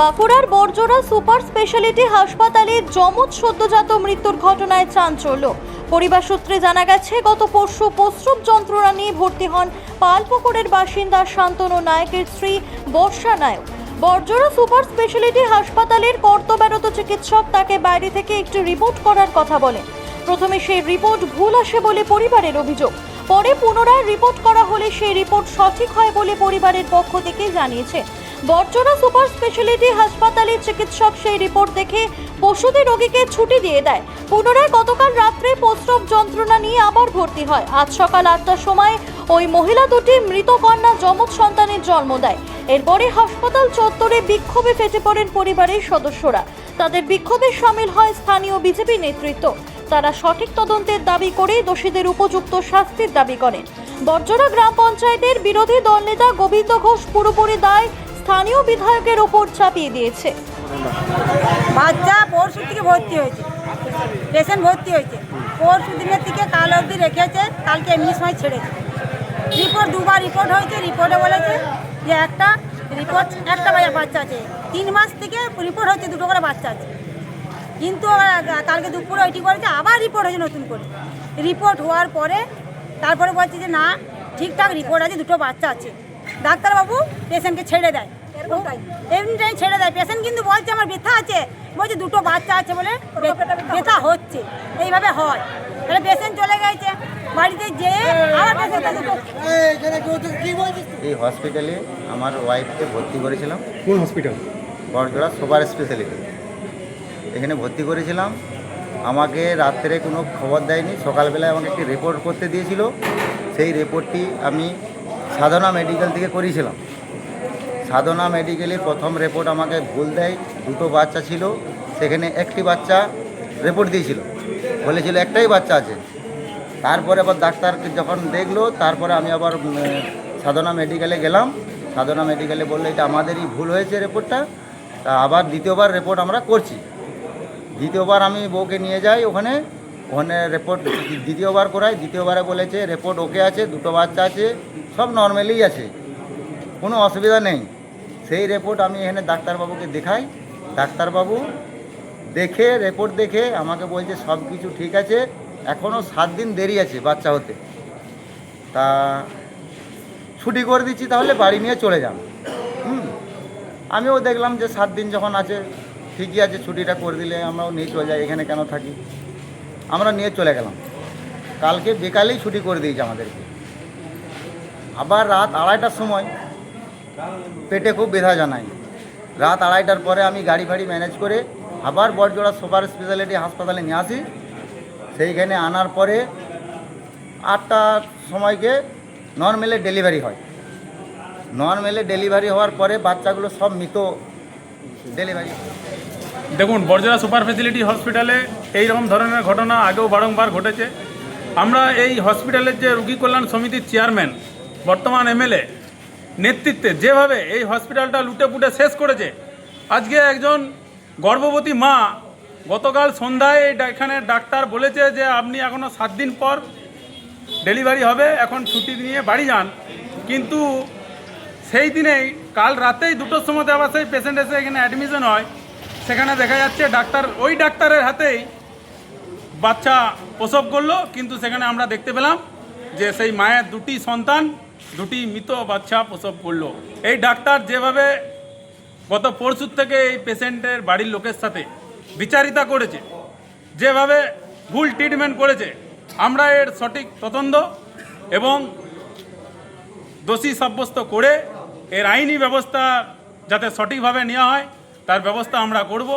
বাঁকুড়ার বর্জরা super speciality হাসপাতালে যমজ সদ্যজাত মৃত্যুর ঘটনায় চাঞ্চল্য। পরিবার সূত্রে জানা গেছে, গত পরশু প্রস্রব যন্ত্রণা নিয়ে ভর্তি হন পালপুকুরের বাসিন্দা শান্তনু নায়কের স্ত্রী বর্ষা নায়ক। বর্জরা সুপার স্পেশালিটি হাসপাতালের কর্তব্যরত চিকিৎসক তাকে বাইরে থেকে একটি রিপোর্ট করার কথা বলেন। প্রথমে সেই রিপোর্ট ভুল আসে বলে পরিবারের অভিযোগ। পরে পুনরায় রিপোর্ট করা হলে সেই রিপোর্ট সঠিক হয় বলে পরিবারের পক্ষ থেকে জানিয়েছে। বর্জনা সুপার স্পেশালিটি হাসপাতালের চিকিৎসক সেই রিপোর্ট দেখে পশুদের রোগীকে ছুটি দিয়ে দেয়। পুনরায় গতকাল রাত্রে প্রস্রব যন্ত্রণা নিয়ে আবার ভর্তি হয়। আজ সকাল আটটার সময় ওই মহিলা দুটি মৃত কন্যা যমজ সন্তানের জন্ম দেয়। এরপরে হাসপাতাল চত্বরে বিক্ষোভে ফেটে পড়েন পরিবারের সদস্যরা। তাদের বিক্ষোভে সামিল হয় স্থানীয় বিজেপি নেতৃত্ব। তারা সঠিক তদন্তের দাবি করে দোষীদের উপযুক্ত শাস্তির দাবি করেন। বর্জরা গ্রাম পঞ্চায়েতের বিরোধী দলনেতা গোবিন্দ ঘোষ পুরোপুরি দায় স্থানীয় বিধায়কের ওপর চাপিয়ে দিয়েছে। বাচ্চা পরশু থেকে ভর্তি হয়েছে। পেশেন্ট ভর্তি হয়েছে। পরশু দিনের থেকে কাল অবধি রেখেছে, কালকে এমনি সময় ছেড়েছে। রিপোর্ট দুবার রিপোর্ট হয়েছে, রিপোর্টে বলেছে যে একটা রিপোর্ট, একটা বাচ্চা আছে। তিন মাস থেকে রিপোর্ট হচ্ছে দুটো করে বাচ্চা আছে। কিন্তু কালকে দুপুরে ওইটি করেছে, আবার রিপোর্ট হয়েছে নতুন করে। রিপোর্ট হওয়ার পরে তারপরে বলছে যে না, ঠিকঠাক রিপোর্ট আছে, দুটো বাচ্চা আছে। ডাক্তারবাবু পেশেন্টকে ছেড়ে দেয়। এমনিটাই ছেড়ে দেয়। পেশেন্ট কিন্তু বলছে আমার ব্যথা আছে। বলছে দুটো বাচ্চা আছে বলে ব্যথা হচ্ছে। এইভাবে হয়। তাহলে পেশেন্ট চলে গেছে। বাড়িতে যেয়ে আবার পেশেন্ট এই হসপিটালে আমার ওয়াইফকে ভর্তি করেছিলাম। কোন হসপিটাল বড়জোড়া সুপার স্পেশালিটি এখানে ভর্তি করেছিলাম। আমাকে রাত্রে কোনো খবর দেয়নি। সকালবেলায় আমাকে একটি রিপোর্ট করতে দিয়েছিল। সেই রিপোর্টটি আমি সাধনা মেডিকেল থেকে করিয়েছিলাম। সাধনা মেডিকেলে প্রথম রিপোর্ট আমাকে ভুল দেয়। দুটো বাচ্চা ছিল, সেখানে একটি বাচ্চা রিপোর্ট দিয়েছিল। বলেছিল একটাই বাচ্চা আছে। তারপরে আবার ডাক্তার যখন দেখল, তারপরে আমি আবার সাধনা মেডিকেলে গেলাম। সাধনা মেডিকেলে বলল, এটা আমাদেরই ভুল হয়েছে রিপোর্টটা তা আবার দ্বিতীয়বার রিপোর্ট আমরা করছি। দ্বিতীয়বার আমি বউকে নিয়ে যাই ওখানে। ওখানে রিপোর্ট দ্বিতীয়বার করাই দ্বিতীয়বারে বলেছে রিপোর্ট ওকে আছে, দুটো বাচ্চা আছে, সব নর্মালি আছে। কোনো অসুবিধা নেই। সেই রিপোর্ট আমি এখানে ডাক্তারবাবুকে দেখাই। ডাক্তারবাবু দেখে রিপোর্ট দেখে আমাকে বলছে সব কিছু ঠিক আছে এখনও সাত দিন দেরি আছে বাচ্চা হতে। তা ছুটি করে দিচ্ছি তাহলে বাড়ি নিয়ে চলে যান। হুম। আমিও দেখলাম যে সাত দিন যখন আছে, ঠিকই আছে, ছুটিটা করে দিলে আমরাও নিয়ে চলে যাই, এখানে কেন থাকি? আমরা নিয়ে চলে গেলাম। কালকে বিকালেই ছুটি করে দিয়েছে আমাদেরকে। আবার রাত আড়াইটার সময় পেটে খুব ব্যথা জানাই রাত আড়াইটার পরে আমি গাড়ি ফাড়ি ম্যানেজ করে আবার বড়জোড়া সুপার স্পেশালিটি হাসপাতালে নিয়ে আসি। সেইখানে আনার পরে আটটার সময়কে নর্মেলে ডেলিভারি হয়। নর্মেলে ডেলিভারি হওয়ার পরে বাচ্চাগুলো সব মৃত ডেলিভারি। দেখুন বর্জরা সুপার ফেসিলিটি হসপিটালে এই রকম ধরনের ঘটনা আগেও বারংবার ঘটেছে। আমরা এই হসপিটালের যে রুগী কল্যাণ সমিতির চেয়ারম্যান, বর্তমান এমএলএ নেতৃত্বে যেভাবে এই হসপিটালটা লুটে পুটে শেষ করেছে, আজকে একজন গর্ভবতী মা গতকাল সন্ধ্যায় এই এখানে ডাক্তার বলেছে যে আপনি এখনও সাত দিন পর ডেলিভারি হবে, এখন ছুটি নিয়ে বাড়ি যান। কিন্তু সেই দিনেই, কাল রাতেই দুটোর সময়তে আবার সেই পেশেন্ট এসে এখানে অ্যাডমিশন হয়। সেখানে দেখা যাচ্ছে ডাক্তার ওই ডাক্তারের হাতেই বাচ্চা প্রসব করল, কিন্তু সেখানে আমরা দেখতে পেলাম যে সেই মায়ের দুটি সন্তান দুটি মৃত বাচ্চা প্রসব করল। এই ডাক্তার যেভাবে গত পরশুর থেকে এই পেশেন্টের বাড়ির লোকের সাথে বিচারিতা করেছে, যেভাবে ভুল ট্রিটমেন্ট করেছে, আমরা এর সঠিক তদন্ত এবং দোষী সাব্যস্ত করে এর আইনি ব্যবস্থা যাতে সঠিকভাবে নেওয়া হয়, তার ব্যবস্থা আমরা করব।